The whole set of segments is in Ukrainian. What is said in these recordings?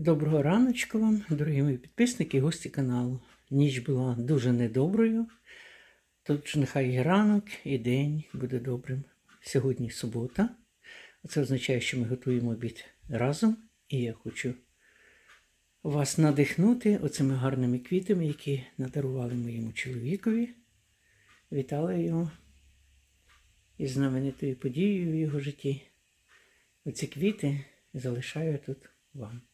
Доброго раночку вам, дорогі мої підписники і гості каналу. Ніч була дуже недоброю. Тож нехай і ранок, і день буде добрим. Сьогодні субота. Це означає, що ми готуємо обід разом. І я хочу вас надихнути оцими гарними квітами, які надарували моєму чоловікові. Вітала його із знаменитою подією в його житті. Оці квіти залишаю тут вам.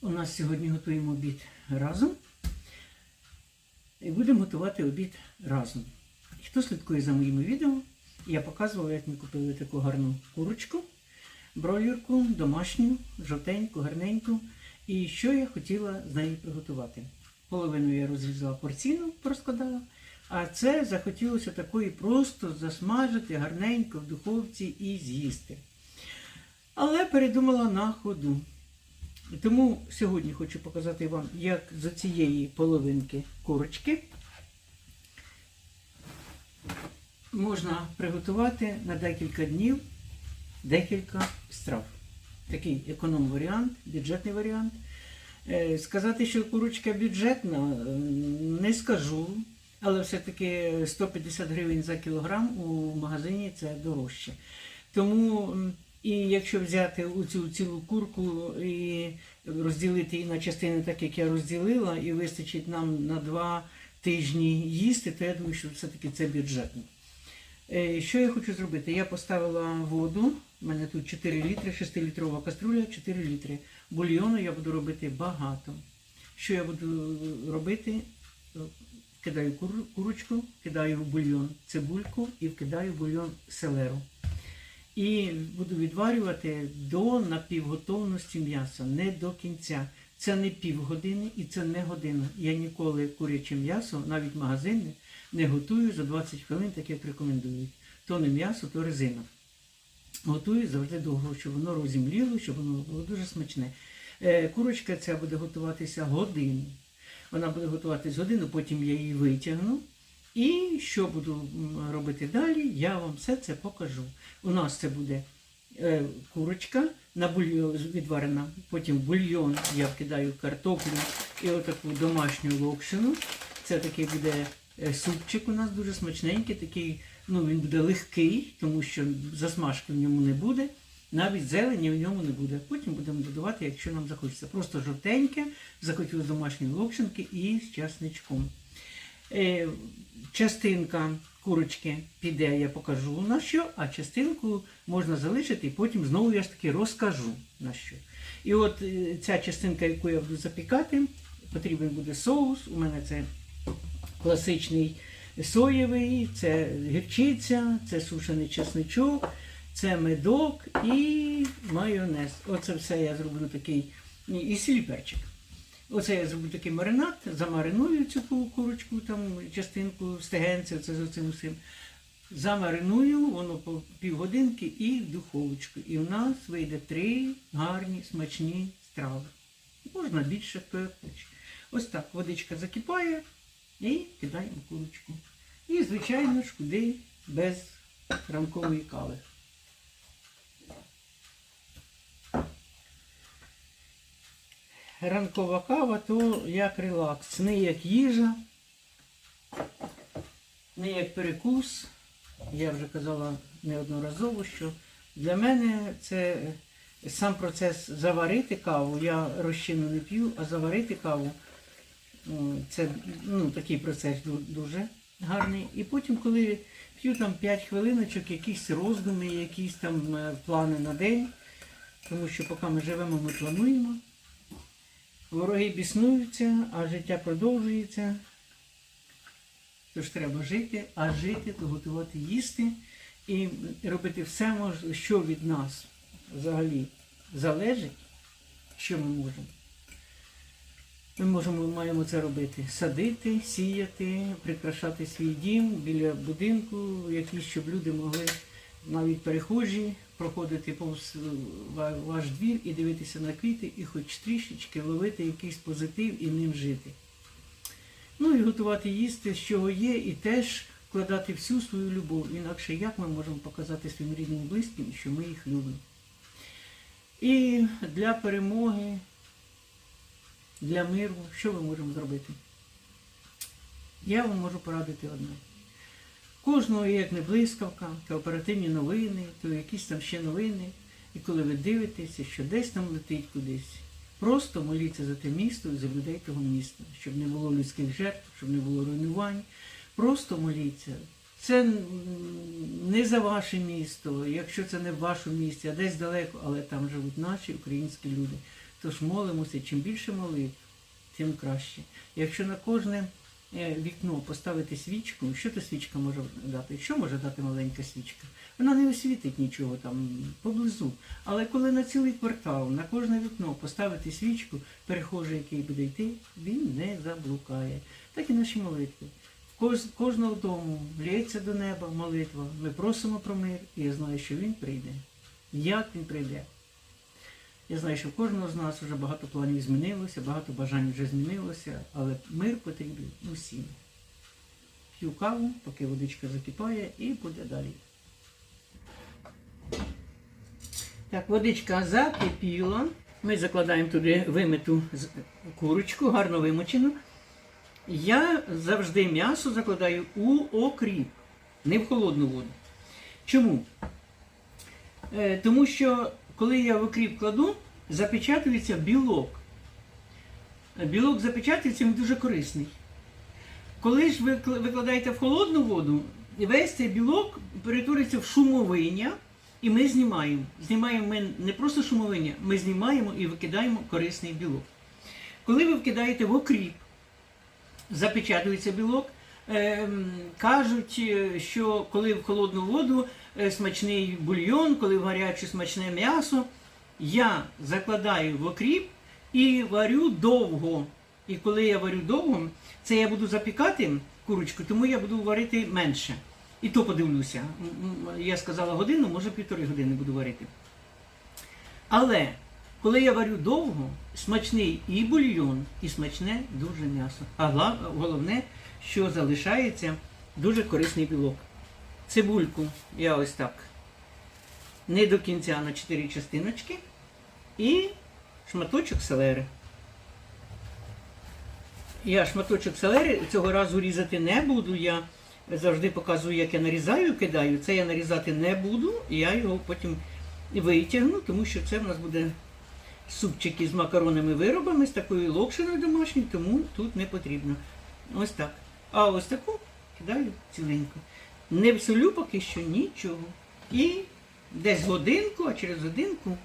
У нас сьогодні готуємо обід разом. І будемо готувати обід разом. Хто слідкує за моїми відео, я показувала, як ми купили таку гарну курочку, бройлерку, домашню, жовтеньку, гарненьку. І що я хотіла з нею приготувати. Половину я розрізала порційну, розкладала, а це захотілося такої просто засмажити гарненько в духовці і з'їсти. Але передумала на ходу. Тому сьогодні хочу показати вам, як з цієї половинки курочки можна приготувати на декілька днів декілька страв. Такий економ-варіант, бюджетний варіант. Е, Сказати, що курочка бюджетна, е, не скажу, але все-таки 150 гривень за кілограм у магазині це дорожче. Тому і якщо взяти цю цілу курку і розділити її на частини, так як я розділила, і вистачить нам на два тижні їсти, то я думаю, що все-таки це бюджетно. Е, Що я хочу зробити? Я поставила воду, у мене тут 4 літри, 6-літрова каструля, 4 літри. Бульйону я буду робити багато. Що я буду робити? Кидаю курочку, кидаю в бульйон цибульку і вкидаю в бульйон селеру. І буду відварювати до напівготовності м'яса, не до кінця. Це не півгодини і це не година. Я ніколи куряче м'ясо, навіть магазинне, не готую за 20 хвилин, так як рекомендують. То не м'ясо, то резина. Готую завжди довго, щоб воно розімліло, щоб воно було дуже смачне. Е, Курочка ця буде готуватися годину. Вона буде готуватися годину, потім я її витягну. І що буду робити далі, я вам все це покажу. У нас це буде е, курочка на бульйон відварена, потім бульйон я вкидаю картоплю і отаку домашню локшину. Це такий буде е, супчик у нас дуже смачненький, такий, ну він буде легкий, тому що засмажки в ньому не буде. Навіть зелені в ньому не буде. Потім будемо додавати, якщо нам захочеться. Просто жовтеньке, захотілося домашньої локшинки і з часничком. Е, частинка курочки піде, я покажу на що, а частинку можна залишити і потім знову я ж таки розкажу на що. І от е, ця частинка, яку я буду запікати, потрібен буде соус. У мене це класичний соєвий, це гірчиця, це сушений чесничок, це медок і майонез. Оце все я зроблю такий і сіль перчик. Оце я зроблю такий маринад, замариную цю ку- курочку, там частинку стегенця, це з оцим усім. Замариную, воно по півгодинки і в духовочку. І в нас вийде три гарні смачні страви. Можна більше, хто хоче. Ось так водичка закипає і кидаємо курочку. І, звичайно ж, куди без ранкової кави. Ранкова кава, то як релакс, не як їжа, не як перекус. Я вже казала неодноразово, що для мене це сам процес заварити каву. Я розчину не п'ю, а заварити каву це ну, такий процес дуже гарний. І потім, коли п'ю там 5 хвилиночок, якісь роздуми, якісь там е, плани на день, тому що поки ми живемо, ми плануємо. Вороги біснуються, а життя продовжується. Тож треба жити, а жити, то готувати їсти і робити все, що від нас взагалі залежить, що ми можемо. Ми можемо, маємо це робити. Садити, сіяти, прикрашати свій дім біля будинку, якийсь, щоб люди могли навіть перехожі проходити повз е, ваш двір і дивитися на квіти, і хоч трішечки ловити якийсь позитив і ним жити. Ну і готувати їсти, з чого є, і теж вкладати всю свою любов. Інакше як ми можемо показати своїм рідним близьким, що ми їх любимо. І для перемоги, для миру, що ми можемо зробити? Я вам можу порадити одне. Кожного як не блискавка, то оперативні новини, то якісь там ще новини. І коли ви дивитеся, що десь там летить кудись, просто моліться за те місто за людей того міста, щоб не було людських жертв, щоб не було руйнувань. Просто моліться. Це не за ваше місто, якщо це не в вашому місті, а десь далеко, але там живуть наші українські люди. Тож молимося, чим більше молитв, тим краще. Якщо на кожне вікно поставити свічку, що та свічка може дати? Що може дати маленька свічка? Вона не освітить нічого там поблизу. Але коли на цілий квартал, на кожне вікно поставити свічку, перехожий, який буде йти, він не заблукає. Так і наші молитви. Кож, кожного дому лється до неба молитва. Ми просимо про мир, і я знаю, що він прийде. Як він прийде? Я знаю, що в кожного з нас вже багато планів змінилося, багато бажань вже змінилося, але мир потрібен усім. П'ю каву, поки водичка закипає, і буде далі. Так, водичка закипіла. Ми закладаємо туди вимиту курочку, гарно вимочену. Я завжди м'ясо закладаю у окріп, не в холодну воду. Чому? Е, тому що коли я в окріп кладу, запечатується білок. Білок запечатується, він дуже корисний. Коли ж ви викладаєте в холодну воду, весь цей білок перетворюється в шумовиння, і ми знімаємо. Знімаємо ми не просто шумовиння, ми знімаємо і викидаємо корисний білок. Коли ви вкидаєте в окріп, запечатується білок. Ем, кажуть, е, що коли в холодну воду смачний бульйон, коли в смачне м'ясо, я закладаю в окріп і варю довго. І коли я варю довго, це я буду запікати курочку, тому я буду варити менше. І то подивлюся. Я сказала годину, може півтори години буду варити. Але коли я варю довго, смачний і бульйон, і смачне дуже м'ясо. А головне, що залишається дуже корисний білок. Цибульку я ось так не до кінця на 4 частиночки і шматочок селери. Я шматочок селери цього разу різати не буду. Я завжди показую, як я нарізаю, кидаю. Це я нарізати не буду, я його потім витягну, тому що це в нас буде супчик із макаронними виробами, з такою локшиною домашньою, тому тут не потрібно. Ось так. А ось таку кидаю ціленько. Не всолю поки що нічого. І десь годинку, а через годинку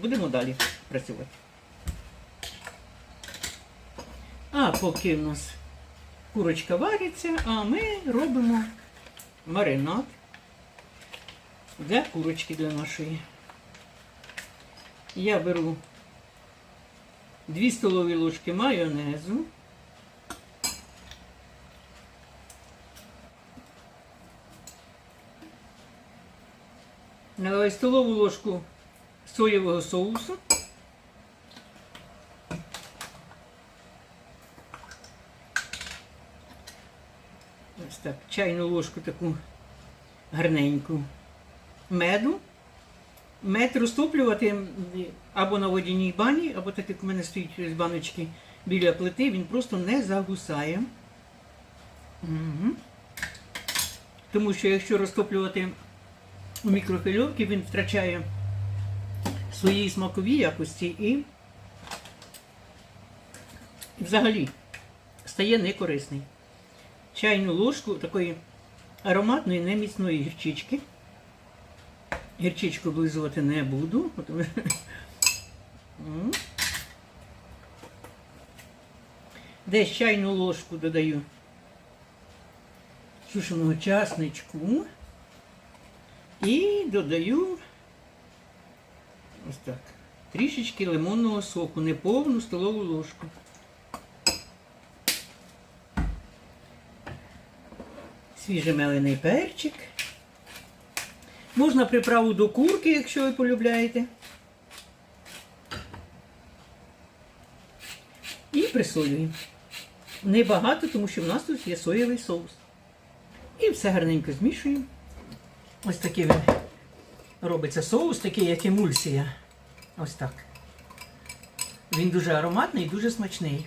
будемо далі працювати. А поки в нас курочка вариться, а ми робимо маринад для курочки для нашої. Я беру 2 столові ложки майонезу. Наливаю столову ложку соєвого соусу. Ось так, чайну ложку таку гарненьку меду. Мед розтоплювати або на водяній бані, або так як у мене стоїть баночки біля плити, він просто не загусає. Угу. Тому що якщо розтоплювати у мікрохвильовці, він втрачає свої смакові якості і взагалі стає некорисний. Чайну ложку такої ароматної неміцної гірчички. Гірчичку облизувати не буду. Десь чайну ложку додаю сушеного часничку і додаю ось так. Трішечки лимонного соку, не повну столову ложку. Свіжемелений перчик. Можна приправу до курки, якщо ви полюбляєте. І присолюємо. Небагато, тому що в нас тут є соєвий соус. І все гарненько змішуємо. Ось такий він робиться соус, такий, як емульсія. Ось так. Він дуже ароматний і дуже смачний.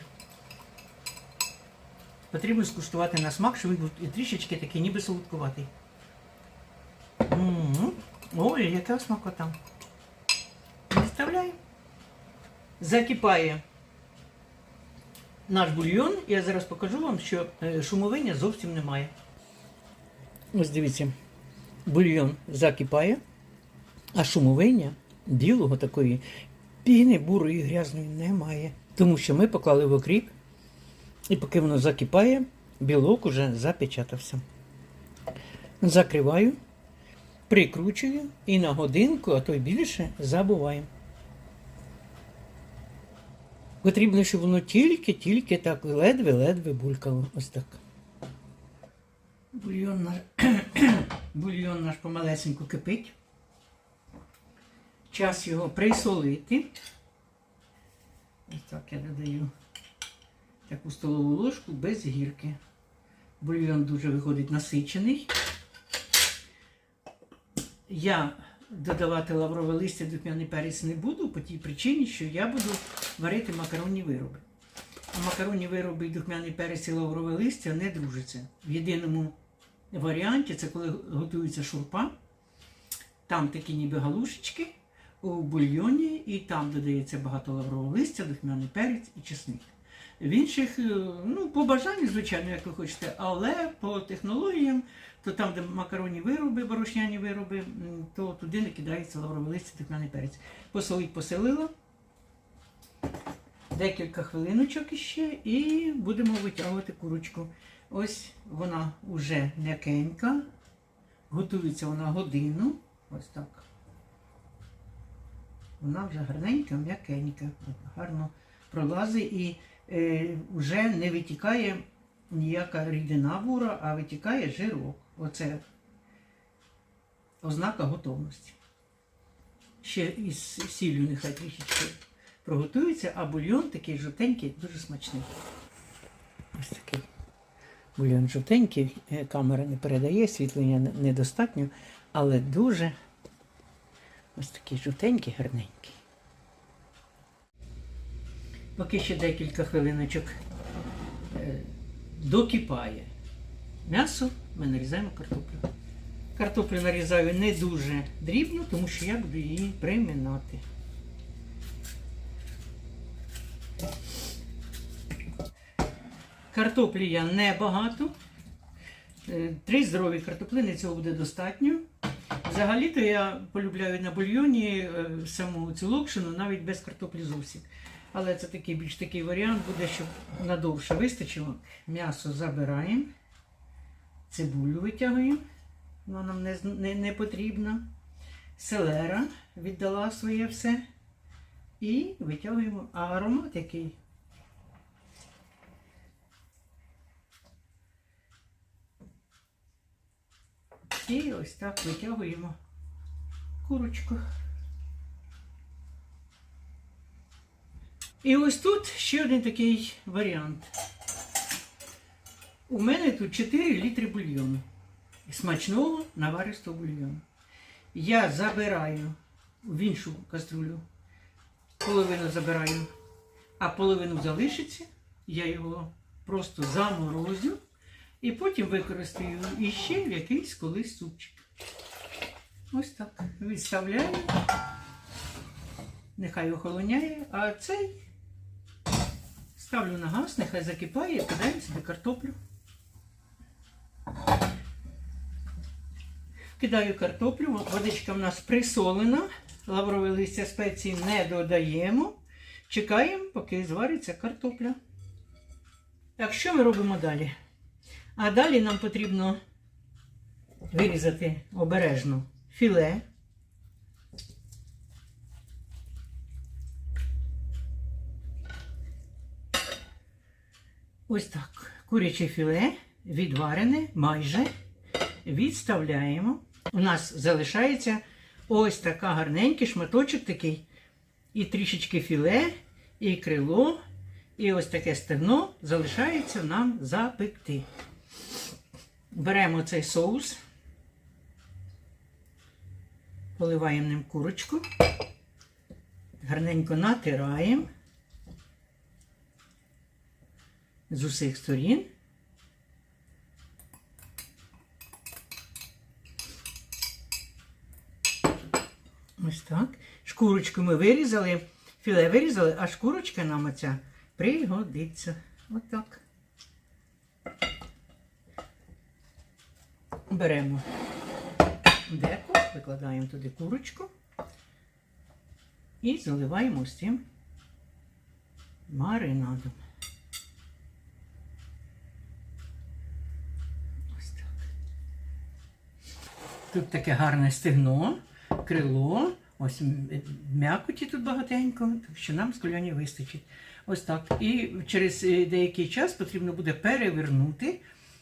Потрібно скуштувати на смак, щоб він був і трішечки такий, ніби солодкуватий. М, Ой, яка смакота. Представляю. Закипає наш бульйон. Я зараз покажу вам, що е, шумовиння зовсім немає. Ось дивіться, бульйон закипає, а шумовиння білого такої піни бурої грязної немає. Тому що ми поклали в окріп, і поки воно закипає, білок уже запечатався. Закриваю, прикручую і на годинку, а то й більше, забуваємо. Потрібно, щоб воно тільки-тільки так ледве-ледве булькало. Ось так. Бульйон наш, бульйон наш помалесеньку кипить. Час його присолити. Ось так я додаю таку столову ложку без гірки. Бульйон дуже виходить насичений. Я додавати лаврове листя духмяний перець не буду по тій причині, що я буду варити макаронні вироби. А макаронні вироби і духмяний перець і лаврове листя не дружаться. В єдиному варіанті це коли готується шурпа. Там такі ніби галушечки у бульйоні, і там додається багато лаврового листя, духмяний перець і чесник. В інших, е, ну, по бажанню, звичайно, як ви хочете, але по технологіям, то там, де макаронні вироби, борошняні вироби, то туди не кидається лавровий листя, духмяний перець. Посолить, поселила. Декілька хвилиночок іще і будемо витягувати курочку. Ось вона вже м'якенька. Готується вона годину. Ось так. Вона вже гарненька, м'якенька, гарно пролазить і е, вже не витікає ніяка рідина бура, а витікає жирок. Оце ознака готовності. Ще із сіллю нехай трішечки проготується, а бульйон такий жовтенький, дуже смачний. Ось такий бульйон жовтенький, е, камера не передає, світлення недостатньо, але дуже ось такий жовтенький, гарненький. Поки ще декілька хвилиночок е, докипає м'ясо, ми нарізаємо картоплю. Картоплю нарізаю не дуже дрібно, тому що я буду її приминати. Картоплі я небагато. Е, Три здорові картоплини цього буде достатньо. Взагалі-то я полюбляю на бульйоні е, саму цю локшину навіть без картоплі зовсім. Але це такий більш такий варіант буде, щоб надовше вистачило. М'ясо забираємо, цибулю витягуємо, вона нам не, не, не потрібна. Селера віддала своє все. І витягуємо. Аромат який? І ось так витягуємо курочку. І ось тут ще один такий варіант. У мене тут 4 літри бульйону. Смачного наваристого бульйону. Я забираю в іншу каструлю, половину забираю, а половину залишиться. Я його просто заморозю і потім використаю іще якийсь колись супчик. Ось так. Відставляю. Нехай охолоняє, а цей ставлю на газ, нехай закипає, кидаємо сюди картоплю. Кидаю картоплю, водичка в нас присолена, лаврове листя спеції не додаємо. Чекаємо, поки звариться картопля. Так, що ми робимо далі? А далі нам потрібно вирізати обережно філе. Ось так. Куряче філе відварене майже відставляємо. У нас залишається ось така гарненький шматочок такий. І трішечки філе, і крило, і ось таке стегно залишається нам запекти. Беремо цей соус, поливаємо ним курочку. Гарненько натираємо з усіх сторін. Ось так. Шкурочку ми вирізали, філе вирізали, а шкурочка нам оця пригодиться. Отак. Беремо деко, викладаємо туди курочку і заливаємо з цим маринадом. Ось так. Тут таке гарне стегно, крило, ось м'якоті тут багатенько, що нам з кольоні вистачить. Ось так. І через е, деякий час потрібно буде перевернути,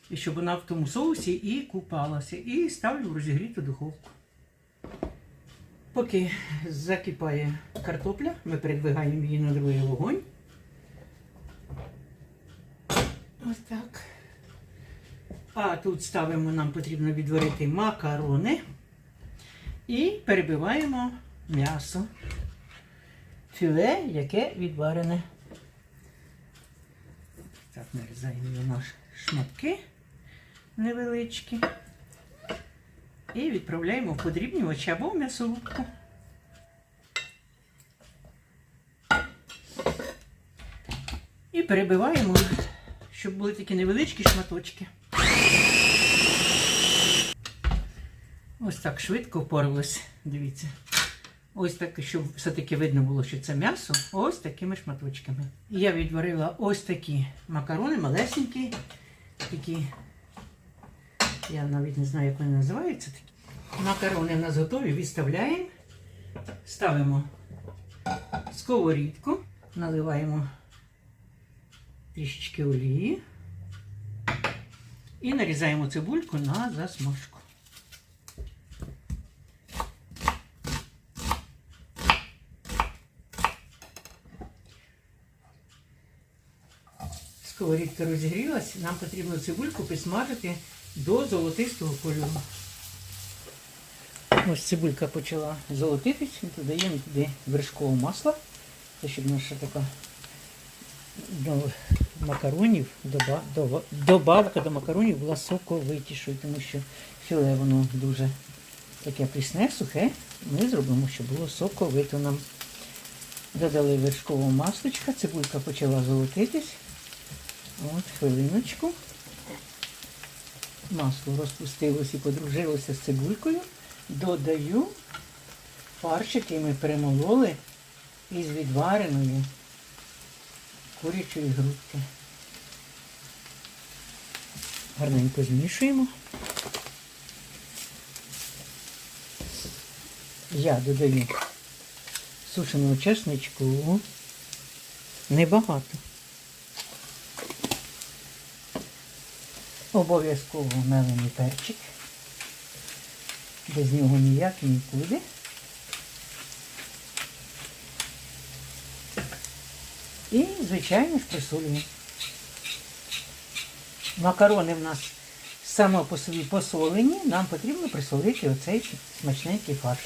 і щоб вона в тому соусі і купалася. І ставлю в розігріту духовку. Поки закипає картопля, ми передвигаємо її на другий вогонь. Ось так. А тут ставимо, нам потрібно відварити макарони і перебиваємо м'ясо. Філе, яке відварене. Так, нарізаємо на шматки невеличкі. І відправляємо в подрібнювач або в м'ясорубку. І перебиваємо, щоб були такі невеличкі шматочки. Ось так швидко впоралось, дивіться. Ось так, щоб все-таки видно було, що це м'ясо, ось такими шматочками. І Я відварила ось такі макарони, малесенькі, такі, я навіть не знаю, як вони називаються. Макарони в нас готові, відставляємо, ставимо сковорідку, наливаємо трішечки олії і нарізаємо цибульку на засмажку. Сковорідка розігрілась, нам потрібно цибульку підсмажити до золотистого кольору. Ось цибулька почала золотитись, додаємо туди вершкове масло, щоб наша така до макаронів, доба- добавка до макаронів була соковитішою, тому що філе воно дуже таке прісне, сухе. Ми зробимо, щоб було соковито нам. Додали вершкового масличка, цибулька почала золотитись. От, хвилиночку. Масло розпустилось і подружилося з цибулькою. Додаю фарш, який ми перемололи із відвареної курячої грудки. Гарненько змішуємо. Я додаю сушеного чесничку. Небагато. Обов'язково мелений перчик. Без нього ніяк нікуди. І, звичайно ж, присолюємо. Макарони в нас само по собі посолені, нам потрібно присолити оцей смачненький фарш.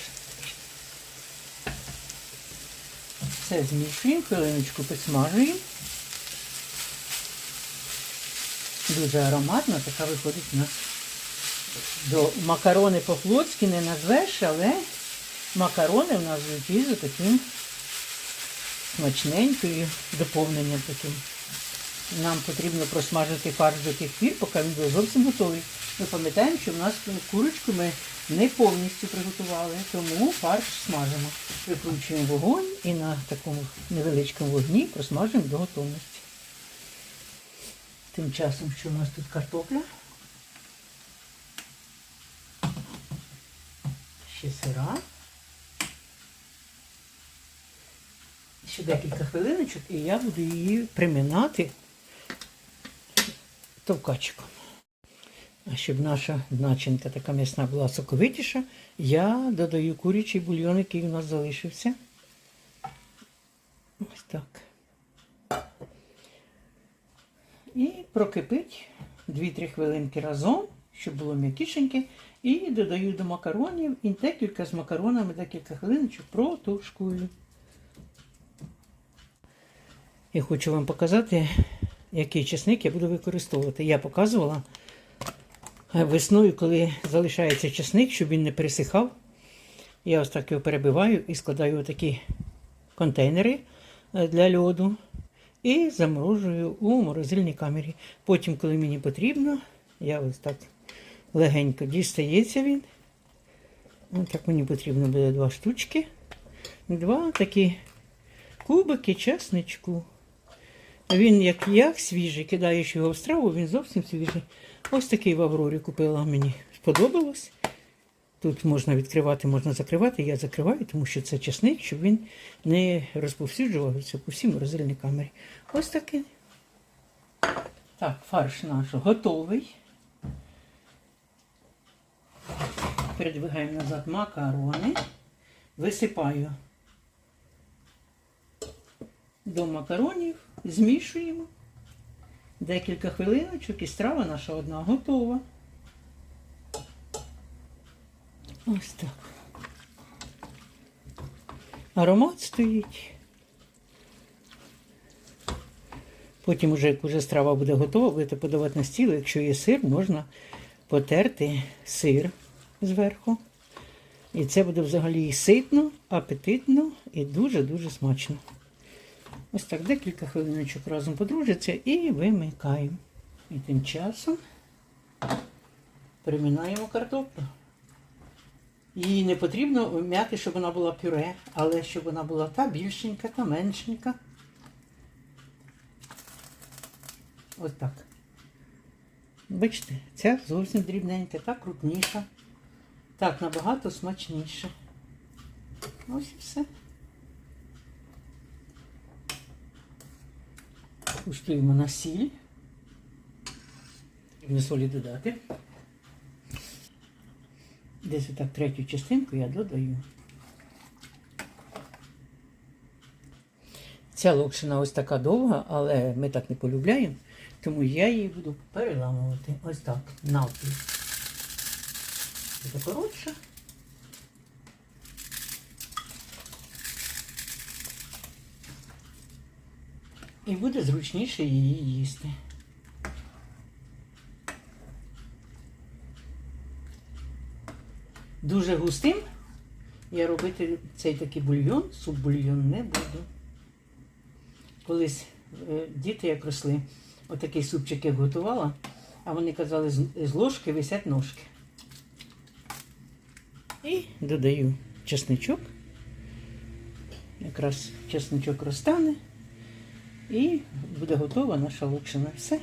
Все змішуємо, хвилиночку підсмажуємо. Дуже ароматно, така виходить у нас. До макарони по-флотськи не назвеш, але макарони в нас звучить за таким смачненькою доповненням таким. Нам потрібно просмажити фарш до тих пір, поки він буде зовсім готовий. Ми пам'ятаємо, що в нас курочку ми не повністю приготували, тому фарш смажимо. Викручуємо вогонь і на такому невеличкому вогні просмажуємо до готовності. Тим часом, що у нас тут картопля. Ще сира. Ще декілька хвилиночок, і я буду її приминати товкачиком. А щоб наша начинка така м'ясна була соковитіша, я додаю курячий бульйон, який у нас залишився. Ось так. І прокипить 2-3 хвилинки разом, щоб було м'якішеньке. І додаю до макаронів і декілька з макаронами, декілька хвилиночок протушкую. І хочу вам показати, який чесник я буду використовувати. Я показувала весною, коли залишається чесник, щоб він не пересихав. Я ось так його перебиваю і складаю в такі контейнери е, для льоду. І заморожую у морозильній камері. Потім, коли мені потрібно, я ось так легенько дістається він. Ось так мені потрібно буде два штучки. Два такі кубики чесничку. Він як як свіжий, кидаєш його в страву, він зовсім свіжий. Ось такий в Аврорі купила, мені сподобалось. Тут можна відкривати, можна закривати. Я закриваю, тому що це чесник, щоб він не розповсюджувався по всій морозильній камері. Ось такий. Так, фарш наш готовий. Передвигаємо назад макарони. Висипаю до макаронів, змішуємо. Декілька хвилиночок і страва наша одна готова. Ось так. Аромат стоїть. Потім, уже, як уже страва буде готова, будете подавати на стіл. Якщо є сир, можна потерти сир зверху. І це буде взагалі і ситно, апетитно і дуже-дуже смачно. Ось так декілька хвилиночок разом подружаться і вимикаємо. І тим часом примінаємо картоплю. Її не потрібно м'яти, щоб вона була пюре, але щоб вона була та більшенька, та меншенька. Ось так. Бачите, ця зовсім дрібненька, та крупніша. Так, набагато смачніше. Ось і все. Куштуємо на сіль. Не солі додати. Десь отак третю частинку я додаю. Ця локшина ось така довга, але ми так не полюбляємо, тому я її буду переламувати ось так навпіл. Буде коротше. І буде зручніше її їсти. Дуже густим я робити цей такий бульйон, суп-бульйон не буду. Колись е, діти як росли, отакий супчик я готувала, а вони казали, з, ложки висять ножки. І додаю чесничок. Якраз чесничок розтане. І буде готова наша локшина. Все.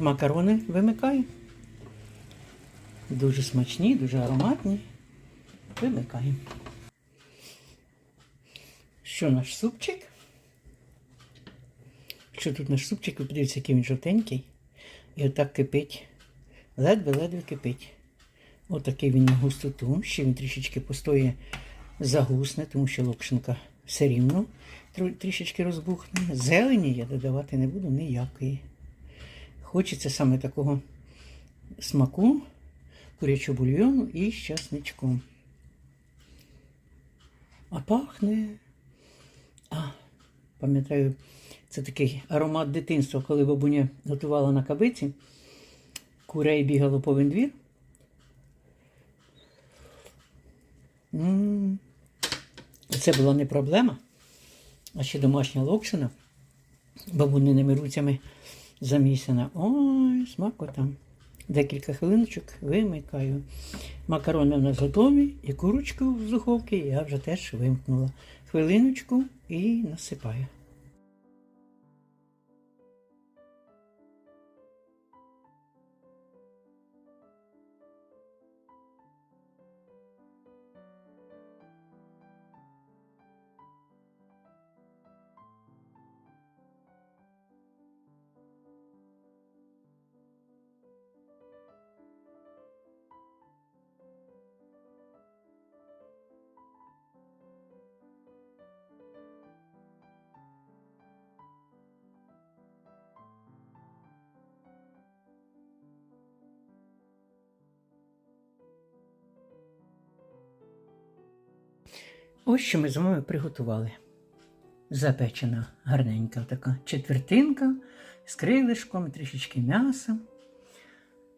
Макарони вимикаю. Дуже смачні, дуже ароматні. Вимикаємо. Що наш супчик? Що тут наш супчик, ви подивіться, який він жовтенький. І отак кипить. Ледве-ледве кипить. Отакий він на густоту. Ще він трішечки постоє загусне, тому що локшинка все рівно трішечки розбухне. Зелені я додавати не буду ніякої. Хочеться саме такого смаку, курячого бульйону і з часничком. А пахне. А, пам'ятаю, це такий аромат дитинства, коли бабуня готувала на кабиці, курей бігало повен двір. Це була не проблема. А ще домашня локшина бабуниними руцями замісена. Ой, смакота. Декілька хвилиночок вимикаю. Макарони в нас готові і курочку з духовки я вже теж вимкнула. Хвилиночку і насипаю. Ось що ми з вами приготували. запечена гарненька така четвертинка з крилишком, трішечки м'яса.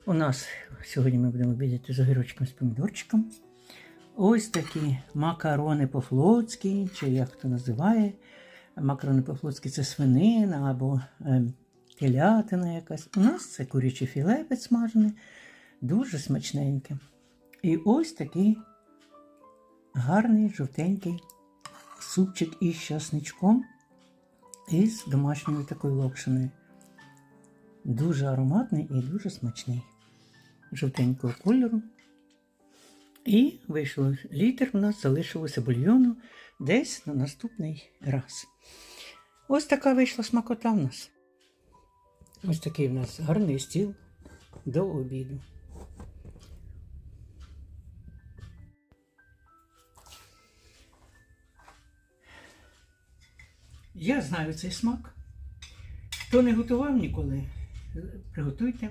У нас сьогодні ми будемо обідати з огірочком з помідорчиком. Ось такі макарони по-флотськи, чи як хто називає. Макарони по-флотськи це свинина або е, телятина якась. У нас це куряче філе підсмажене, дуже смачненьке. І ось такий гарний жовтенький супчик із часничком і з домашньою такою локшиною. Дуже ароматний і дуже смачний. Жовтенького кольору. І вийшло літр, у нас залишилося бульйону десь на наступний раз. Ось така вийшла смакота в нас. Ось такий в нас гарний стіл до обіду. Я знаю цей смак. Хто не готував ніколи, приготуйте.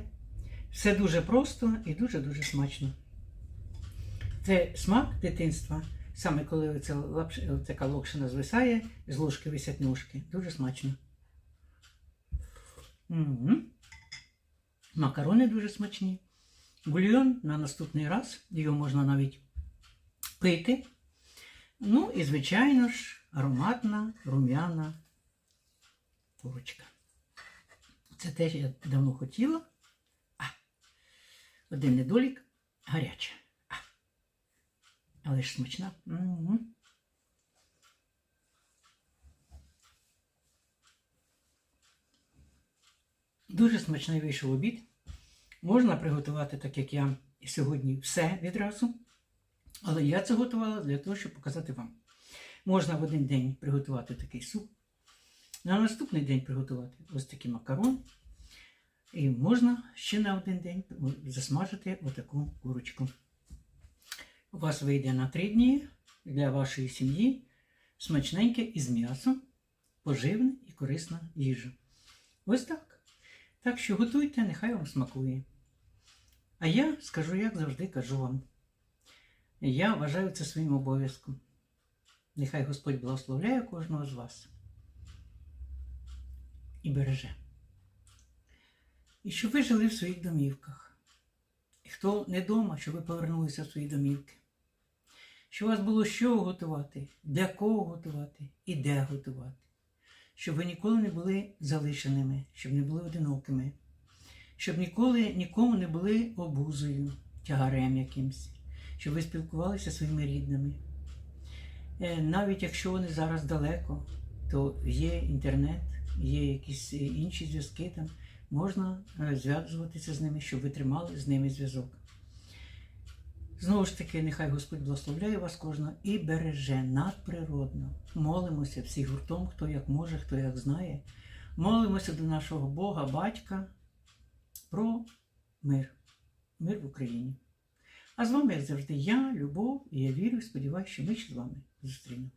Все дуже просто і дуже-дуже смачно. Це смак дитинства. Саме коли ця, лапш... така локшина звисає, з ложки висять ножки. Дуже смачно. Угу. Макарони дуже смачні. Бульйон на наступний раз, його можна навіть пити. Ну і, звичайно ж, ароматна рум'яна курочка. Це теж я давно хотіла. А, один недолік гаряча. А, але ж смачна. Угу. Дуже смачний вийшов обід. Можна приготувати, так як я сьогодні, все відразу. Але я це готувала для того, щоб показати вам. Можна в один день приготувати такий суп. На наступний день приготувати ось такий макарон. І можна ще на один день засмажити отаку курочку. У вас вийде на три дні для вашої сім'ї смачненьке із м'ясом, поживна і корисна їжа. Ось так. Так що готуйте, нехай вам смакує. А я скажу, як завжди кажу вам. Я вважаю це своїм обов'язком. Нехай Господь благословляє кожного з вас і береже. І щоб ви жили в своїх домівках. І хто не вдома, щоб ви повернулися в свої домівки. Щоб у вас було що готувати, для кого готувати і де готувати. Щоб ви ніколи не були залишеними, щоб не були одинокими, щоб ніколи нікому не були обузою, тягарем якимсь, щоб ви спілкувалися зі своїми рідними. Е, Навіть якщо вони зараз далеко, то є інтернет, є якісь е, інші зв'язки там, можна е, зв'язуватися з ними, щоб ви тримали з ними зв'язок. Знову ж таки, нехай Господь благословляє вас кожного і береже надприродно. Молимося всі гуртом, хто як може, хто як знає. Молимося до нашого Бога, Батька про мир, мир в Україні. А з вами, як завжди, я, Любов, і я вірю, сподіваюся, що ми з вами vitrine.